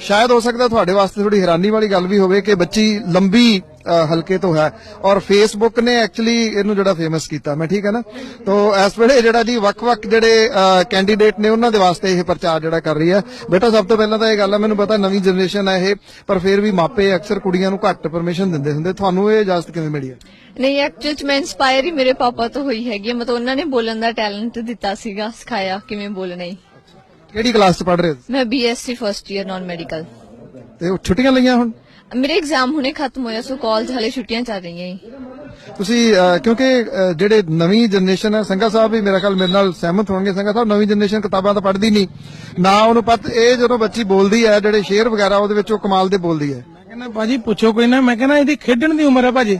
ਸ਼ਾਇਦ ਹੋ ਸਕਦਾ ਤੁਹਾਡੇ ਵਾਸਤੇ ਥੋੜੀ ਹੈਰਾਨੀ ਵਾਲੀ ਗੱਲ ਵੀ ਹੋਵੇ ਕਿ ਬੱਚੀ ਲੰਬੀ ਹਲਕੇ ਤੋਂ ਹੈ ਔਰ ਫੇਸਬੁੱਕ ਨੇ ਐਕਚੁਅਲੀ ਇਹਨੂੰ ਜਿਹੜਾ ਫੇਮਸ ਕੀਤਾ, ਮੈਂ ਠੀਕ ਹੈ ਨਾ? ਤੋਂ ਇਸ ਵੇਲੇ ਜਿਹੜਾ ਜੀ ਵੱਖ-ਵੱਖ ਜਿਹੜੇ ਕੈਂਡੀਡੇਟ ਨੇ ਉਹਨਾਂ ਦੇ ਵਾਸਤੇ ਇਹ ਪ੍ਰਚਾਰ ਜਿਹੜਾ ਕਰ ਰਹੀ ਹੈ। ਬੇਟਾ, ਸਭ ਤੋਂ ਪਹਿਲਾਂ ਤਾਂ ਇਹ ਗੱਲ ਹੈ, ਮੈਨੂੰ ਪਤਾ ਨਵੀਂ ਜਨਰੇਸ਼ਨ ਹੈ ਇਹ, ਪਰ ਫਿਰ ਵੀ ਮਾਪੇ ਅਕਸਰ ਕੁੜੀਆਂ ਨੂੰ ਘੱਟ ਪਰਮਿਸ਼ਨ ਦਿੰਦੇ ਹੁੰਦੇ। ਤੁਹਾਨੂੰ ਇਹ ਇਜਾਜ਼ਤ ਕਿਵੇਂ ਮਿਲੀ ਹੈ? ਨਹੀਂ ਐਕਚੁਅਲ ਚ ਮੈਂ ਇਨਸਪਾਇਰ ਹੀ ਮੇਰੇ ਪਾਪਾ ਤੋਂ ਹੋਈ ਹੈਗੀ ਮਤਲਬ ਉਹਨਾਂ ਨੇ ਬੋਲਣ ਦਾ ਟੈਲੈਂਟ ਦਿੱਤਾ ਸੀਗਾ, ਸਿਖਾਇਆ ਕਿਵੇਂ ਬੋਲਣਾ ਹੈ। ਕਿਹੜੀ ਕਲਾਸ 'ਚ ਪੜ੍ਹ ਰਹੇ ਹੋ ਮੈਂ BSc first year non medical ਤੇ ਉਹ ਛੁੱਟੀਆਂ ਲਈਆਂ ਹੁਣ? ਮੇਰੇ ਐਗਜ਼ਾਮ ਹੁਣੇ ਖਤਮ ਹੋਇਆ ਸੋ ਕਾਲਜ ਹਲੇ ਛੁੱਟੀਆਂ ਚੱਲ ਰਹੀਆਂ ਹੈ ਤੁਸੀਂ ਅਹ, ਕਿਉਂਕਿ ਅਹ, ਜਿਹੜੇ ਨਵੀਂ ਜਨਰੇਸ਼ਨ ਹੈ ਸੰਘਾ ਸਾਹਿਬ ਵੀ ਮੇਰਾ ਖਿਆਲ ਮੇਰੇ ਨਾਲ ਸਹਿਮਤ ਹੋਣਗੇ ਸੰਘਾ ਸਾਹਿਬ ਨਵੀਂ ਜਨਰੇਸ਼ਨ ਕਿਤਾਬਾਂ ਤਾਂ ਪੜ੍ਹਦੀ ਨਹੀਂ। ਨਾ ਉਹਨੂੰ ਪਤ ਇਹ ਜਦੋਂ ਬੱਚੀ ਬੋਲਦੀ ਹੈ ਜਿਹੜੇ ਸ਼ੇਰ ਵਗੈਰਾ ਉਹਦੇ ਵਿੱਚ ਉਹ ਕਮਾਲ ਦੇ ਬੋਲਦੀ ਹੈ। ਮੈਂ ਕਹਿੰਦਾ ਭਾਜੀ ਪੁੱਛੋ ਕੋਈ ਨਾ ਮੈਂ ਕਹਿੰਦਾ ਇਹਦੀ ਖੇਡਣ ਦੀ ਉਮਰ ਹੈ ਭਾਜੀ।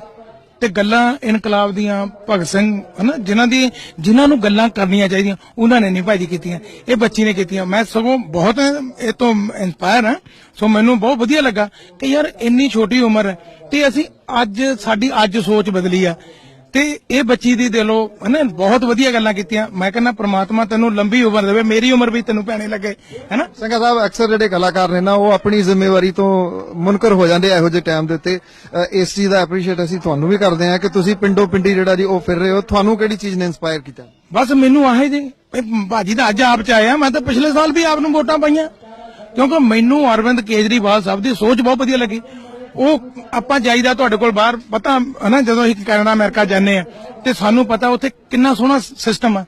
ਤੇ ਗੱਲਾਂ ਇਨਕਲਾਬ ਦੀਆਂ ਭਗਤ ਸਿੰਘ, ਹਨਾ, ਜਿਨ੍ਹਾਂ ਦੀ ਜਿਨ੍ਹਾਂ ਨੂੰ ਗੱਲਾਂ ਕਰਨੀਆਂ ਚਾਹੀਦੀਆਂ, ਉਹਨਾਂ ਨੇ ਨਹੀਂ ਭਾਜੀ ਕੀਤੀਆਂ। ਇਹ ਬੱਚੀ ਨੇ ਕੀਤੀਆਂ। ਮੈਂ ਸਗੋਂ ਬਹੁਤ, ਇਹ ਤੋਂ ਇਨਸਪਾਇਰ ਹਾਂ। ਸੋ ਮੈਨੂੰ ਬਹੁਤ ਵਧੀਆ ਲੱਗਾ ਕਿ ਯਾਰ ਇੰਨੀ ਛੋਟੀ ਉਮਰ ਹੈ ਤੇ ਅਸੀਂ ਅੱਜ ਸਾਡੀ ਅੱਜ ਸੋਚ ਬਦਲੀ ਆ। ਤੇ ਇਹ ਬੱਚੀ ਦੀ ਦਿਲੋਂ ਹਨਾ ਬਹੁਤ ਵਧੀਆ ਗੱਲਾਂ ਕੀਤੀਆਂ। ਮੈਂ ਕਹਿੰਦਾ ਪ੍ਰਮਾਤਮਾ ਤੈਨੂੰ ਲੰਬੀ ਉਮਰ ਦੇਵੇ ਮੇਰੀ ਉਮਰ ਵੀ ਤੈਨੂੰ ਭੈਣੇ ਲੱਗੇ ਹੈਨਾ? ਸੰਘਾ ਸਾਹਿਬ ਅਕਸਰ ਜਿਹੜੇ ਕਲਾਕਾਰ ਨੇ ਨਾ ਉਹ ਆਪਣੀ ਜ਼ਿੰਮੇਵਾਰੀ ਤੋਂ ਮੁਨਕਰ ਹੋ ਜਾਂਦੇ ਇਹੋ ਜਿਹੇ ਟਾਈਮ ਦੇ ਉੱਤੇ। ਇਸ ਚੀਜ਼ ਦਾ ਐਪਰੀਸ਼ੀਏਟ ਅਸੀਂ ਤੁਹਾਨੂੰ ਵੀ ਕਰਦੇ ਹਾਂ ਕਿ ਤੁਸੀਂ ਪਿੰਡੋ ਪਿੰਡੀ ਜਿਹੜਾ ਜੀ ਉਹ ਫਿਰ ਰਹੇ ਹੋ। ਤੁਹਾਨੂੰ ਕਿਹੜੀ ਚੀਜ਼ ਨੇ ਇਨਸਪਾਇਰ ਕੀਤਾ? ਬਸ ਮੈਨੂੰ ਆਹੇ ਜੀ ਭਾਜੀ ਦਾ ਅੱਜ ਆਪ ਚ ਆਇਆ ਮੈਂ ਤਾਂ ਪਿਛਲੇ ਸਾਲ ਵੀ ਆਪ ਨੂੰ ਵੋਟਾਂ ਪਾਈਆਂ। ਕਿਉਂਕਿ ਮੈਨੂੰ ਅਰਵਿੰਦ ਕੇਜਰੀਵਾਲ ਸਾਹਿਬ ਦੀ ਸੋਚ ਬਹੁਤ ਵਧੀਆ ਲੱਗੀ। ਉਹ ਆਪਾਂ ਜਾਈਦਾ ਤੁਹਾਡੇ ਕੋਲ ਬਾਹਰ, ਪਤਾ ਹਨਾ, ਜਦੋਂ ਅਸੀਂ ਕੈਨੇਡਾ, ਅਮਰੀਕਾ ਜਾਂਦੇ ਆ ਤੇ ਸਾਨੂੰ ਪਤਾ ਉੱਥੇ ਕਿੰਨਾ ਸੋਹਣਾ ਸਿਸਟਮ ਆ।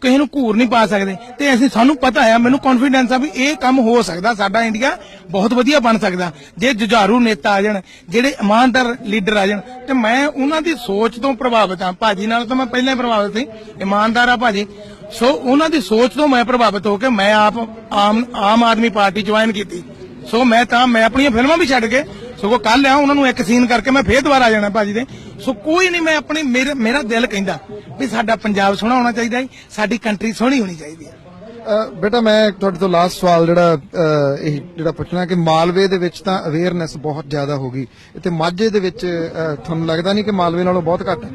ਕਿਸੇ ਨੂੰ ਘੂਰ ਨਹੀਂ ਪਾ ਸਕਦੇ। ਤੇ ਅਸੀਂ, ਸਾਨੂੰ ਪਤਾ ਆ, ਮੈਨੂੰ ਕੌਨਫੀਡੈਂਸ ਆ ਵੀ ਇਹ ਕੰਮ ਹੋ ਸਕਦਾ, ਸਾਡਾ ਇੰਡੀਆ ਬਹੁਤ ਵਧੀਆ ਬਣ ਸਕਦਾ। ਜੇ ਜੁਝਾਰੂ ਨੇਤਾ ਆ ਜਾਣ, ਜਿਹੜੇ ਇਮਾਨਦਾਰ ਲੀਡਰ ਆ ਜਾਣ, ਤੇ ਮੈਂ ਉਹਨਾਂ ਦੀ ਸੋਚ ਤੋਂ ਪ੍ਰਭਾਵਿਤ ਆ। ਭਾਜੀ ਨਾਲ ਤਾਂ ਮੈਂ ਪਹਿਲਾਂ ਹੀ ਪ੍ਰਭਾਵਿਤ ਸੀ, ਇਮਾਨਦਾਰ ਆ ਭਾਜੀ। ਸੋ ਉਹਨਾਂ ਦੀ ਸੋਚ ਤੋਂ ਮੈਂ ਪ੍ਰਭਾਵਿਤ ਹੋ ਕੇ ਮੈਂ ਆਪ ਆਮ ਆਮ ਆਦਮੀ ਪਾਰਟੀ ਜੁਆਇਨ ਕੀਤੀ। ਸੋ ਮੈਂ ਤਾਂ, ਮੈਂ ਆਪਣੀਆਂ ਫਿਲਮਾਂ ਵੀ ਛੱਡ ਕੇ ਸਗੋਂ ਕੱਲ ਆ ਉਹਨਾਂ ਨੂੰ ਇੱਕ ਸੀਨ ਕਰਕੇ ਮੈਂ ਫੇਰ ਦੁਬਾਰਾ ਆ ਜਾਣਾ ਭਾਜੀ ਦੇ। ਸੋ ਕੋਈ ਨਹੀਂ ਮੈਂ ਆਪਣੀ ਮੇਰੇ- ਮੇਰਾ ਦਿਲ ਕਹਿੰਦਾ ਵੀ ਸਾਡਾ ਪੰਜਾਬ ਸੋਹਣਾ ਹੋਣਾ ਚਾਹੀਦਾ ਹੈ ਸਾਡੀ ਕੰਟਰੀ ਸੋਹਣੀ ਹੋਣੀ ਚਾਹੀਦੀ ਹੈ। ਬੇਟਾ ਮੈਂ ਤੁਹਾਡੇ ਤੋਂ ਲਾਸਟ ਸਵਾਲ ਜਿਹੜਾ ਇਹ ਜਿਹੜਾ ਪੁੱਛਣਾ ਕਿ ਮਾਲਵੇ ਦੇ ਵਿੱਚ ਤਾਂ ਅਵੇਅਰਨੈਸ ਬਹੁਤ ਜ਼ਿਆਦਾ ਹੋ ਗਈ। ਤੇ ਮਾਝੇ ਦੇ ਵਿੱਚ ਤੁਹਾਨੂੰ ਲੱਗਦਾ ਨਹੀਂ ਕਿ ਮਾਲਵੇ ਨਾਲੋਂ ਬਹੁਤ ਘੱਟ ਹੈ?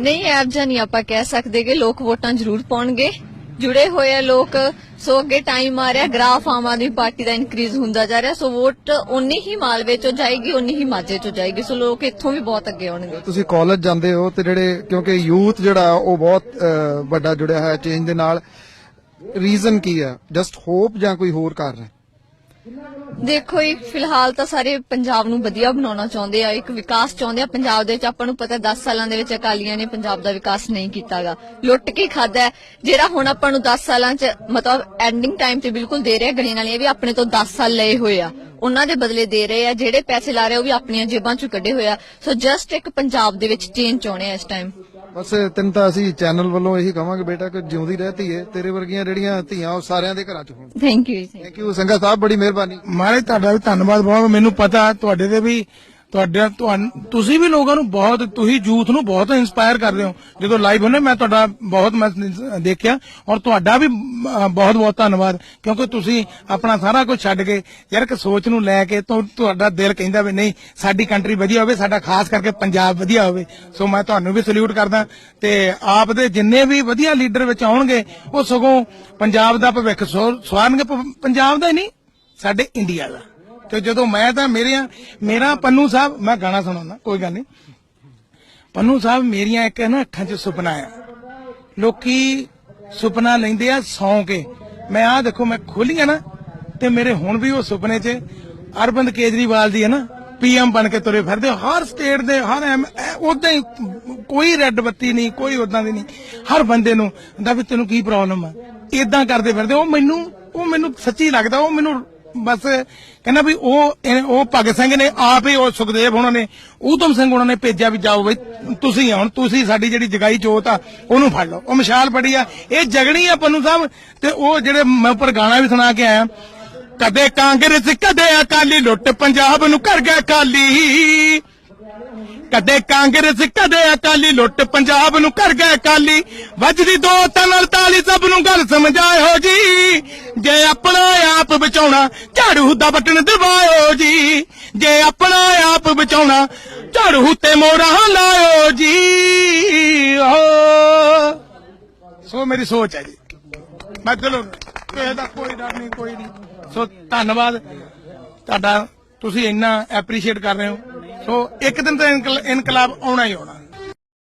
ਨਹੀਂ ਐਬ ਜਾਂ ਨਹੀਂ ਆਪਾਂ ਕਹਿ ਸਕਦੇ ਕਿ ਲੋਕ ਵੋਟਾਂ ਜ਼ਰੂਰ ਪਾਉਣਗੇ। ਜੁੜੇ ਹੋਏ ਆ ਲੋਕ, ਸੋ ਅੱਗੇ ਟਾਈਮ ਆ ਰਿਹਾ, ਗ੍ਰਾਫ ਆਮ ਆਦਮੀ ਪਾਰਟੀ ਦਾ ਇਨਕਰੀਜ਼ ਹੁੰਦਾ ਜਾ ਰਿਹਾ, ਸੋ ਵੋਟ ਉਨੀ ਹੀ ਮਾਲਵੇ ਚੋਂ ਜਾਏਗੀ ਉਨੀ ਹੀ ਮਾਝੇ ਚੋਂ ਜਾਏਗੀ, ਸੋ ਲੋਕ ਇੱਥੋਂ ਵੀ ਬਹੁਤ ਅੱਗੇ ਆਉਣਗੇ। ਤੁਸੀਂ ਕਾਲਜ ਜਾਂਦੇ ਹੋ ਤੇ ਜਿਹੜੇ, ਕਿਉਂਕਿ ਯੂਥ ਜਿਹੜਾ, ਉਹ ਬਹੁਤ ਵੱਡਾ ਜੁੜਿਆ ਹੋਇਆ ਚੇਂਜ ਦੇ ਨਾਲ ਰੀਜ਼ਨ ਕੀ ਹੈ ਜਸਟ ਹੋਪ ਜਾਂ ਕੋਈ ਹੋਰ ਕਾਰਨ ਹੈ? ਦੇਖੋ ਜੀ, ਫਿਲਹਾਲ ਤਾਂ ਸਾਰੇ ਪੰਜਾਬ ਨੂੰ ਵਧੀਆ ਬਣਾਉਣਾ ਚਾਹੁੰਦੇ ਆ, ਇੱਕ ਵਿਕਾਸ ਚਾਹੁੰਦੇ ਆ। ਪੰਜਾਬ ਦੇ ਵਿੱਚ ਆਪਾਂ ਨੂੰ ਪਤਾ 10 ਸਾਲਾਂ ਦੇ ਵਿੱਚ ਅਕਾਲੀਆਂ ਨੇ ਪੰਜਾਬ ਦਾ ਵਿਕਾਸ ਨਹੀਂ ਕੀਤਾਗਾ। ਲੁੱਟ ਕੇ ਖਾਦਾ ਜਿਹੜਾ ਹੁਣ ਆਪਾਂ ਨੂੰ 10 ਸਾਲਾਂ 'ਚ ਮਤਲਬ ਐਂਡਿੰਗ ਟਾਈਮ ਤੇ ਬਿਲਕੁਲ ਦੇ ਰਿਹਾ ਗਲੀਆਂ ਵਾਲੀਆਂ ਵੀ ਆਪਣੇ ਤੋਂ 10 ਸਾਲ ਲਏ ਹੋਏ ਆ। ਉਹਨਾਂ ਦੇ ਬਦਲੇ ਦੇ ਰਹੇ ਆ। ਜਿਹੜੇ ਪੈਸੇ ਲਾ ਰਹੇ ਉਹ ਵੀ ਆਪਣੀਆਂ ਜੇਬਾਂ 'ਚੋਂ ਕੱਢੇ ਹੋਏ ਆ। ਸੋ ਜਸਟ ਇੱਕ ਪੰਜਾਬ ਦੇ ਵਿੱਚ ਚੇਂਜ ਚਾਹੁੰਦੇ ਆ ਇਸ ਟਾਈਮ ਬਸ ਤੈਨੂੰ ਤਾਂ ਅਸੀਂ ਚੈਨਲ ਵੱਲੋਂ ਇਹੀ ਕਹਾਂਗੇ ਬੇਟਾ ਕਿ ਜਿਉਂਦੀ ਰਹਤੀ ਹੈ ਤੇਰੇ ਵਰਗੀਆਂ ਜਿਹੜੀਆਂ ਧੀਆਂ ਉਹ ਸਾਰਿਆਂ ਦੇ ਘਰਾਂ 'ਚ ਹੋਣ। Thank you ji thank you Sanga Sahib ਬੜੀ ਮਿਹਰਬਾਨੀ। ਮਹਾਰਾਜ ਤੁਹਾਡਾ ਵੀ ਧੰਨਵਾਦ ਬਹੁਤ ਮੈਨੂੰ ਪਤਾ ਤੁਹਾਡੇ ਦੇ ਵੀ ਤੁਹਾਡੇ ਤੁਹਾਨੂੰ, ਤੁਸੀਂ ਵੀ ਲੋਕਾਂ ਨੂੰ ਬਹੁਤ, ਤੁਸੀਂ ਯੂਥ ਨੂੰ ਬਹੁਤ ਇੰਸਪਾਇਰ ਕਰਦੇ ਹੋ। ਜਦੋਂ ਲਾਈਵ ਹੁੰਨੇ ਮੈਂ ਤੁਹਾਡਾ ਬਹੁਤ ਮੈਂ ਦੇਖਿਆ ਔਰ ਤੁਹਾਡਾ ਵੀ ਬਹੁਤ ਬਹੁਤ ਧੰਨਵਾਦ। ਕਿਉਂਕਿ ਤੁਸੀਂ ਆਪਣਾ ਸਾਰਾ ਕੁਝ ਛੱਡ ਕੇ, ਯਾਰ ਇੱਕ ਸੋਚ ਨੂੰ ਲੈ ਕੇ ਤੁਹਾ- ਤੁਹਾਡਾ ਦਿਲ ਕਹਿੰਦਾ ਵੀ ਨਹੀਂ, ਸਾਡੀ ਕੰਟਰੀ ਵਧੀਆ ਹੋਵੇ, ਸਾਡਾ ਖਾਸ ਕਰਕੇ ਪੰਜਾਬ ਵਧੀਆ ਹੋਵੇ। ਸੋ ਮੈਂ ਤੁਹਾਨੂੰ ਵੀ ਸਲੂਟ ਕਰਦਾ ਤੇ ਆਪ ਦੇ ਜਿੰਨੇ ਵੀ ਵਧੀਆ ਲੀਡਰ ਵਿੱਚ ਆਉਣਗੇ, ਉਹ ਸਗੋਂ ਪੰਜਾਬ ਦਾ ਭਵਿੱਖ ਸੋ- ਸਵਾਰਨਗੇ ਪ- ਪੰਜਾਬ ਦਾ ਹੀ ਨਹੀਂ, ਸਾਡੇ ਇੰਡੀਆ ਦਾ। ਤੇ ਜਦੋਂ ਮੈਂ ਤਾਂ ਮੇਰੀਆਂ ਮੇਰਾ ਪੰਨੂ ਸਾਹਿਬ, ਮੈਂ ਗਾਣਾ ਸੁਣਾਉਣਾ ਕੋਈ ਗੱਲ ਨਹੀਂ। ਪੰਨੂ ਸਾਹਿਬ ਮੇਰੀਆਂ ਇੱਕ ਨਾ ਅੱਖਾਂ 'ਚ ਸੁਪਨਾ ਆ। ਲੋਕੀ ਸੁਪਨਾ ਲੈਂਦੇ ਆ ਸੌਂ ਕੇ। ਮੈਂ ਆਹ ਦੇਖੋ, ਮੈਂ ਖੋਲੀਆਂ ਨਾ, ਤੇ ਮੇਰੇ ਹੁਣ ਵੀ ਉਹ ਸੁਪਨੇ 'ਚ ਅਰਵਿੰਦ ਕੇਜਰੀਵਾਲ ਦੀ ਹੈ ਨਾ ਪੀਐਮ ਬਣ ਕੇ ਤੁਰੇ ਫਿਰਦੇ ਹਰ ਸਟੇਟ ਦੇ, ਹਰ ਉਦਾਂ ਹੀ, ਕੋਈ ਰੈੱਡ ਬੱਤੀ ਨਹੀਂ, ਕੋਈ ਉਦਾਂ ਦੀ ਨਹੀਂ। ਹਰ ਬੰਦੇ ਨੂੰ, ਹੁੰਦਾ ਵੀ ਤੈਨੂੰ ਕੀ ਪ੍ਰੋਬਲਮ ਆ? ਇਦਾਂ ਕਰਦੇ ਫਿਰਦੇ ਉਹ ਮੈਨੂੰ ਉਹ ਮੈਨੂੰ ਸੱਚੀ ਲੱਗਦਾ, ਉਹ ਮੈਨੂੰ ਬਸ ਕਹਿੰਦਾ ਵੀ ਉਹ ਇਹ- ਉਹ ਭਗਤ ਸਿੰਘ ਨੇ ਆਪ ਹੀ ਉਹ ਸੁਖਦੇਵ ਉਹਨਾਂ ਨੇ, ਊਧਮ ਸਿੰਘ ਉਹਨਾਂ ਨੇ ਭੇਜਿਆ ਵੀ ਜਾਓ ਬਈ, ਤੁਸੀਂ ਹੁਣ ਤੁਸੀਂ ਸਾਡੀ ਜਿਹੜੀ ਜਗਾਈ ਜੋਤ ਆ, ਉਹਨੂੰ ਫੜ ਲਓ। ਉਹ ਮਿਸਾਲ ਬੜੀ ਆ। ਇਹ ਜਗਣੀ ਆ ਪੰਨੂ ਸਾਹਿਬ ਤੇ ਉਹ ਜਿਹੜੇ ਮੈਂ ਉੱਪਰ ਗਾਣਾ ਵੀ ਸੁਣਾ ਕੇ ਆਇਆ। ਕਦੇ ਕਾਂਗਰਸ, ਕਦੇ ਅਕਾਲੀ, ਲੁੱਟ ਪੰਜਾਬ ਨੂੰ ਕਰ ਗਿਆ ਕਾਲੀ ਕਦੇ ਕਾਂਗਰਸ, ਕਦੇ ਅਕਾਲੀ, ਲੁੱਟ ਪੰਜਾਬ ਨੂੰ ਕਰ ਗਏ ਅਕਾਲੀ। ਵੱਜਦੀ ਦੋ ਤਿੰਨ ਤਾਲੀ, ਸਭ ਨੂੰ ਗੱਲ ਸਮਝਾਇਓ ਜੀ। ਜੇ ਆਪਣਾ ਆਪ ਬਚਾਉਣਾ, ਝਾੜੂ ਦਾ ਬਟਨ ਦਬਾਇਓ ਜੀ। ਜੇ ਆਪਣਾ ਆਪ ਬਚਾਉਣਾ, ਝਾੜੂ ਤੇ ਮੋਹਰਾਂ ਲਾਇਓ ਜੀ। ਓ। ਸੋ ਮੇਰੀ ਸੋਚ ਹੈ ਜੀ। ਮੈਂ ਚਲੋ, ਕਿਸੇ ਦਾ ਕੋਈ ਡਰ ਨਹੀਂ, ਕੋਈ ਨਹੀਂ। ਸੋ ਧੰਨਵਾਦ। ਤੁਹਾਡਾ ਤੁਸੀਂ ਇੰਨਾ ਐਪਰੀਸ਼ੀਏਟ ਕਰ ਰਹੇ ਹੋ। ਸੋ ਇੱਕ ਦਿਨ ਤਾਂ ਇਨਕਲਾਬ ਆਉਣਾ ਹੀ ਆਉਣਾ।